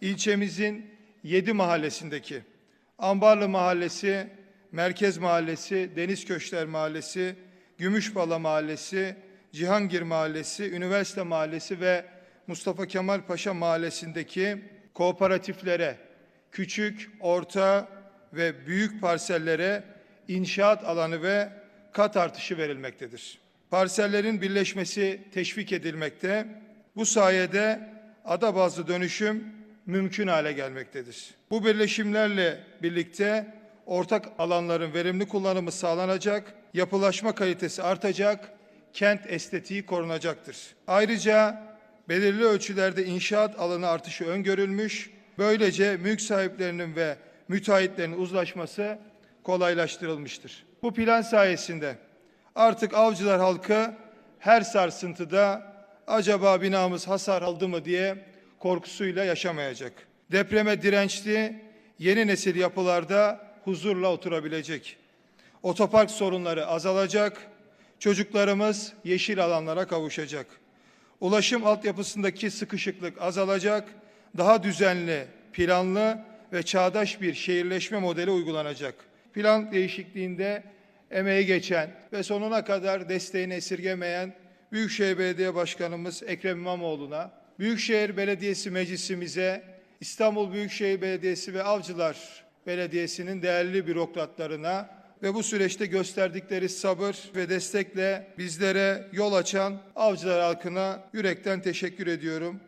İlçemizin 7 mahallesindeki Ambarlı Mahallesi, Merkez Mahallesi, Deniz Köşkler Mahallesi, Gümüşbala Mahallesi, Cihangir Mahallesi, Üniversite Mahallesi ve Mustafa Kemal Paşa Mahallesi'ndeki kooperatiflere, küçük, orta ve büyük parsellere inşaat alanı ve kat artışı verilmektedir. Parsellerin birleşmesi teşvik edilmekte. Bu sayede ada bazlı dönüşüm mümkün hale gelmektedir. Bu birleşimlerle birlikte ortak alanların verimli kullanımı sağlanacak, yapılaşma kalitesi artacak, kent estetiği korunacaktır. Ayrıca belirli ölçülerde inşaat alanı artışı öngörülmüş, böylece mülk sahiplerinin ve müteahhitlerin uzlaşması kolaylaştırılmıştır. Bu plan sayesinde artık avcılar halkı her sarsıntıda acaba binamız hasar aldı mı diye korkusuyla yaşamayacak. Depreme dirençli yeni nesil yapılarda huzurla oturabilecek. Otopark sorunları azalacak. Çocuklarımız yeşil alanlara kavuşacak. Ulaşım altyapısındaki sıkışıklık azalacak. Daha düzenli, planlı ve çağdaş bir şehirleşme modeli uygulanacak. Plan değişikliğinde emeği geçen ve sonuna kadar desteğini esirgemeyen Büyükşehir Belediye Başkanımız Ekrem İmamoğlu'na, Büyükşehir Belediyesi Meclisimize, İstanbul Büyükşehir Belediyesi ve Avcılar Belediyesi'nin değerli bürokratlarına ve bu süreçte gösterdikleri sabır ve destekle bizlere yol açan Avcılar halkına yürekten teşekkür ediyorum.